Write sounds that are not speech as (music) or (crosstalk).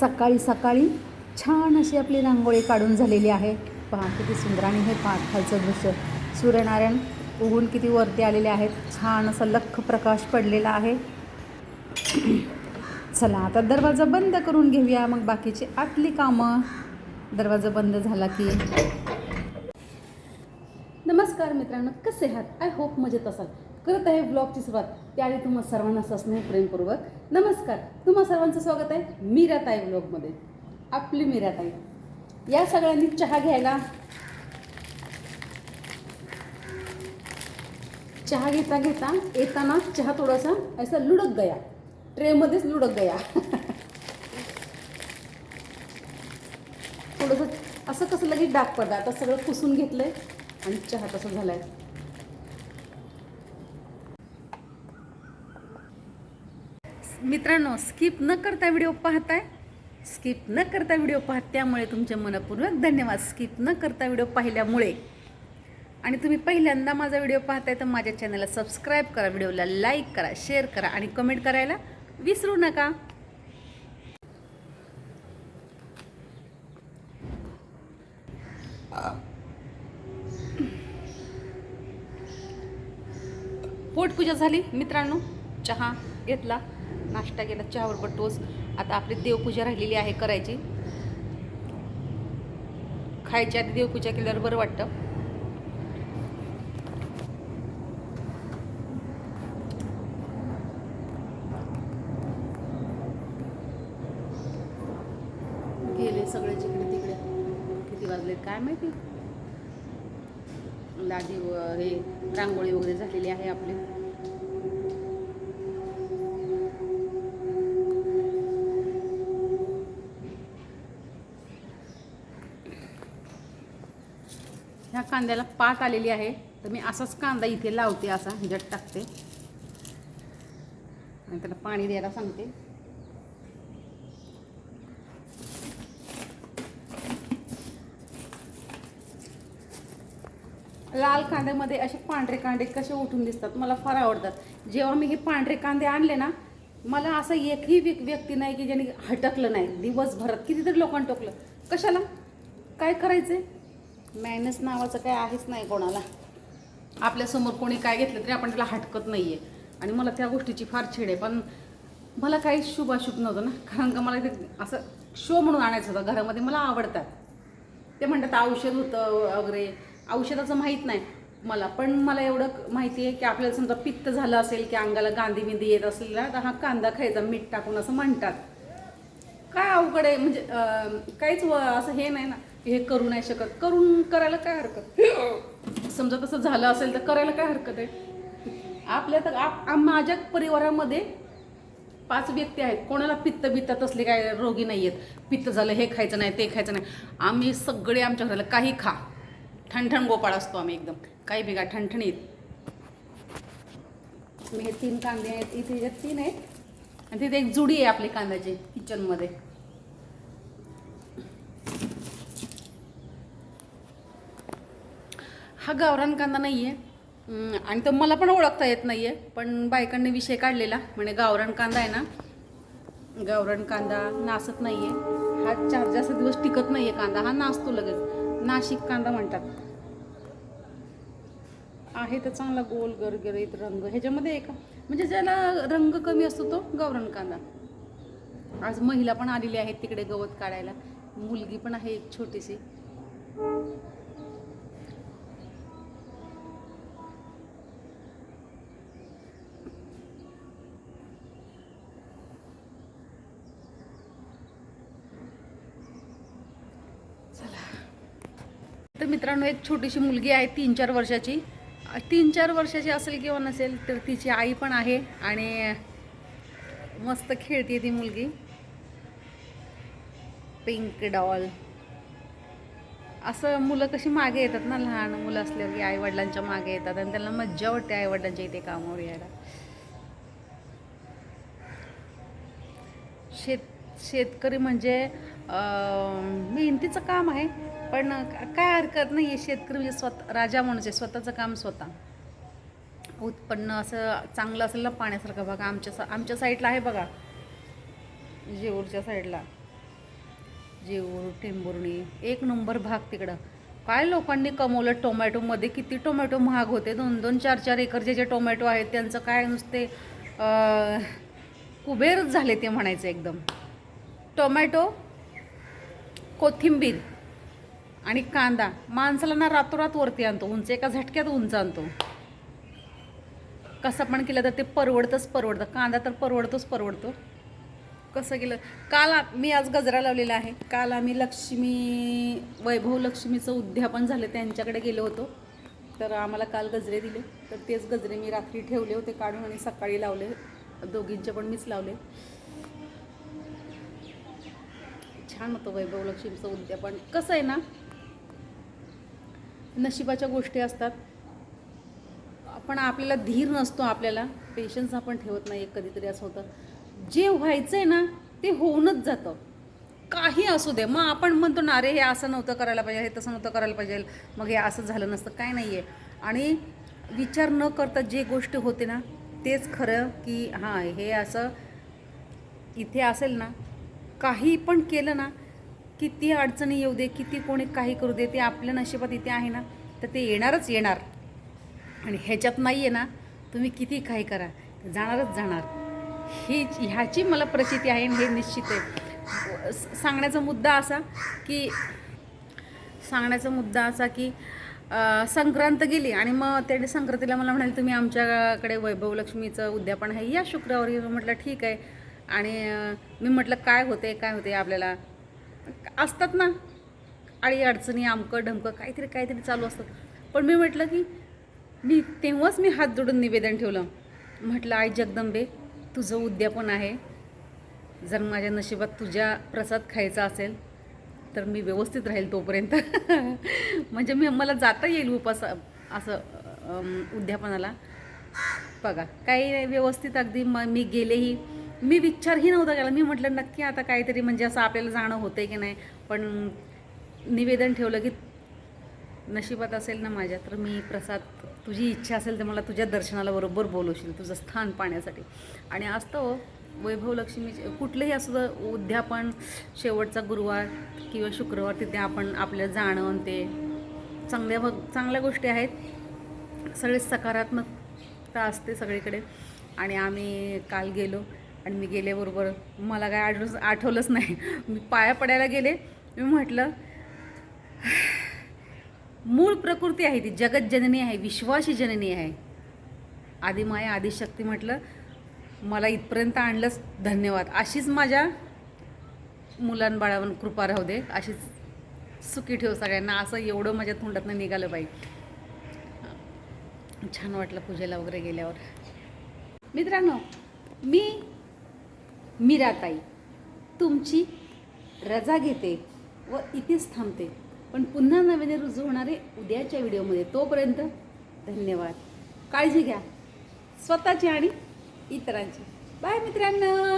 सकाळी सकाळी छान अशी आपली रांगोळी काढून झालेली आहे. पहा किती सुंदर आणि हे पहा खालचं दृश्य. सूर्यनारायण उगून किती वरती आलेले आहेत. छान असा लख प्रकाश पडलेला आहे. चला आता दरवाजा बंद करून घेऊया. मग बाकीची आतली कामं. दरवाजा बंद झाला की. नमस्कार मित्रांनो कसे आहात? आय होप मजेत असाल. करत आहे ब्लॉगची सुरुवात. त्याआधी तुम्हा सर्वांना सस्नेह प्रेमपूर्वक नमस्कार. तुम्हा सर्वांचं स्वागत आहे मीराताई ब्लॉगमध्ये. आपली मीराताई. या सगळ्यांनी चहा घ्यायला. चहा घेता घेता येताना चहा थोडासा असा लुडक गया. ट्रेमध्येच लुडक गया. थोडंसं असं कसं लगेच डाग पडला. आता सगळं पुसून घेतलंय आणि चहा तसा झालाय. मित्रांनो स्किप न करता व्हिडिओ पाहताय. स्किप न करता व्हिडिओ पाहत त्यामुळे तुमचे मनपूर्वक धन्यवाद. स्किप न करता व्हिडिओ पाहिल्यामुळे. आणि तुम्ही पहिल्यांदा माझा व्हिडिओ पाहताय तर माझ्या चॅनलला सबस्क्राईब करा व्हिडिओला लाईक करा शेअर करा आणि कमेंट करायला विसरू नका. पोटपूजा झाली मित्रांनो. चहा घेतला. नाश्ता केला चहाबरोबर टोस आता आपली देवपूजा राहिलेली आहे करायची. खायच्या आधी देवपूजा केल्यावर बरं वाटतं. गेले सगळे जिकडे तिकडे. किती वाजले? काय माहिती? लादी व- हे रांगोळी वगैरे झालेली आहे आपली. कांद्याला पात आलेली आहे. तर मी असाच कांदा इथे लावते असा ह्याच्यात टाकते. आणि त्याला पाणी द्यायला सांगते. लाल कांद्यामध्ये असे पांढरे कांदे कसे उठून दिसतात मला फार आवडतात. जेव्हा मी हे पांढरे कांदे आणले ना मला असं एकही व्यक- व्यक्ती नाही की ज्याने हटकलं नाही. दिवसभरात कितीतरी लोकांना टोकलं. कशाला? काय करायचंय? मॅनस नावाचं काय आहेच नाही कोणाला. आपल्यासमोर कोणी काय घेतलं तरी आपण त्याला हटकत नाही आहे आणि मला त्या गोष्टीची फार छेड आहे. पण मला काही शुभाशुभ नव्हतं ना. कारण का मला ते असं शो म्हणून आणायचं होतं. घरामध्ये मला आवडतात. ते म्हणतात औषध होतं वगैरे. औषधाचं माहीत नाही मला. पण मला एवढं माहिती आहे की आपल्याला समजा पित्त झालं असेल की अंगाला गांधी बिंदी येत असेल तर हा कांदा खायचा मीठ टाकून असं म्हणतात. काय अवघड आहे? म्हणजे काहीच व- असं हे नाही ना. हे करू नाही शकत. करून करायला काय हरकत? समजा तसं झालं असेल तर करायला काय हरकत आहे? आपल्या तर आप माझ्या परिवारामध्ये पाच व्यक्ती आहेत. कोणाला पित्त बित्त तसले काय रोगी नाही आहेत पित्त झालं हे खायचं नाही ते खायचं नाही. आम्ही सगळे आमच्या घराला काही खा. ठणठण गोपाळ असतो आम्ही एकदम. काही बिघा ठणठणीत. मी हे तीन कांदे आहेत. इथे तीन आहेत. आणि तिथे एक जुडी आहे आपली कांद्याची किचनमध्ये हा गावरान कांदा नाही आहे आणि तो मला पण ओळखता येत नाही आहे पण बायकांनी विषय काढलेला म्हणजे गावरान कांदा आहे ना. गावरान कांदा नासत नाही आहे हा चार जास्त दिवस टिकत नाही आहे कांदा हा नासतो लगेच. नाशिक कांदा म्हणतात. आहे तर चांगला गोल गरगरीत रंग. ह्याच्यामध्ये एका म्हणजे ज्याला रंग कमी असतो तो गावरान कांदा. आज महिला पण आलेली आहेत तिकडे गवत काढायला. मुलगी पण आहे एक छोटीशी. तर मित्रांनो एक छोटीशी मुलगी आहे तीन चार वर्षाची. तीन चार वर्षाची असेल किंवा नसेल तर तिची आई पण आहे आणि मस्त खेळते ती मुलगी. पिंक डॉल असं मुलं कशी मागे येतात ना लहान मुलं असल्यावर की आईवडिलांच्या मागे येतात आणि त्यांना मज्जा वाटते आईवडिलांच्या इथे कामावर यायला. शेत शेतकरी म्हणजे मेहनतीचं काम आहे पण काय हरकत नाही आहे शेतकरी म्हणजे स्वतः राजा म्हणजे स्वतःचं काम स्वतः. उत्पन्न असं चांगलं असेल ना पाण्यासारखं बघा आमच्या सा- आमच्या साईडला आहे बघा. जेऊरच्या साईडला जेऊर टेंबुर्णी एक नंबर भाग तिकडं. काय लोकांनी कमवलं टोमॅटोमध्ये किती टोमॅटो महाग होते? दोन दोन चार चार एकरचे जे टोमॅटो आहेत त्यांचं काय नुसते कुबेरच झाले ते म्हणायचं एकदम. टोमॅटो कोथिंबीर. आणि कांदा. माणसाला ना रातोरात वरती आणतो उंच. एका झटक्यात उंच आणतो. कसं पण केलं तर ते परवडतंच परवडतं. कांदा तर परवडतोच परवडतो. कसं केलं? काल मी आज गजरा लावलेला आहे. काल आम्ही लक्ष्मी वैभव लक्ष्मीचं उद्यापन झालं त्यांच्याकडे गेलो होतो. तर आम्हाला काल गजरे दिले. तर तेच गजरे मी रात्री ठेवले होते काढून आणि सकाळी लावले. दोघींचे पण मीच लावले. छान होतं वैभव लक्ष्मीचं उद्यापन. कसं आहे ना नशिबाच्या गोष्टी असतात. आपण आपल्याला धीर नसतो आपल्याला. पेशन्स आपण ठेवत नाही कधीतरी असं होतं. जे व्हायचं आहे ना ते होऊनच जातं. काही असू दे. मग आपण म्हणतो ना अरे हे असं नव्हतं करायला पाहिजे हे तसं नव्हतं करायला पाहिजे. मग हे असं झालं नसतं. काय नाही आहे आणि विचार न करता जे गोष्ट होते ना तेच खरं की हां हे असं इथे असेल ना. काही पण केलं ना किती अडचणी येऊ दे किती कोणी काही करू दे ते आपल्या नशिबात इथे आहे ना तर ते येणारच येणार. आणि ह्याच्यात नाही आहे ना तुम्ही किती काही करा जाणारच जाणार. ही ह्याची मला प्रचिती आहे आणि हे निश्चित आहे. सांगण्याचा मुद्दा असा की सांगण्याचा मुद्दा असा की संक्रांत गेली आणि मग त्याने संक्रांतीला मला म्हणाले तुम्ही आमच्याकडे वैभव लक्ष्मीचं उद्यापन आहे या शुक्रवारी. म्हटलं ठीक आहे. आणि मी म्हटलं काय होते काय होते आपल्याला? असतात ना. अडी अडचणी आमकं ढमकं काहीतरी काहीतरी चालू असतात पण मी म्हटलं की मी तेव्हाच मी हात जोडून निवेदन ठेवलं. म्हटलं आई जगदंबे तुझं उद्यापन आहे. जर माझ्या नशिबात तुझ्या प्रसाद खायचा असेल तर मी व्यवस्थित राहील तोपर्यंत. (laughs) म्हणजे मी मला जाता येईल उपास असं उद्यापनाला. बघा काही नाही, व्यवस्थित अगदी म मी गेलेही मी विचारही नव्हता केला. मी म्हटलं नक्की आता काहीतरी म्हणजे असं आपल्याला जाणं होतंय की नाही? पण निवेदन ठेवलं की नशिबात असेल ना माझ्या तर मी प्रसाद तुझी इच्छा असेल तर मला तुझ्या दर्शनाला बरोबर बोलवशील तुझं स्थान पाहण्यासाठी. आणि आज तो वैभव लक्ष्मी कुठलंही असं उद्यापन शेवटचा गुरुवार किंवा शुक्रवार तिथे आपण आपल्या जाणं ते चांगल्या भग चांगल्या गोष्टी आहेत. सगळे सकारात्मकता असते सगळीकडे. आणि आम्ही काल गेलो. आणि मी गेल्याबरोबर मला काय आढळून आठवलंच नाही. मी पाया पडायला गेले. मी म्हटलं मूळ प्रकृती आहे ती. जगतजननी आहे. विश्वासी जननी आहे. आदिमाया आदिशक्ती म्हटलं मला इथपर्यंत आणलंच धन्यवाद. अशीच माझ्या मुलांबाळावर कृपा राहू दे. अशीच सुखी ठेव सगळ्यांना. असं एवढं माझ्या तोंडातनं निघालं पाहिजे छान वाटलं पूजेला वगैरे गेल्यावर. मित्रांनो मी मीराताई तुमची रजा घेते व इथेच थांबते. पण पुन्हा नव्याने रुजू होणारे उद्याच्या व्हिडिओमध्ये तोपर्यंत धन्यवाद. काळजी घ्या. स्वतःची आणि इतरांची. बाय मित्रांनो!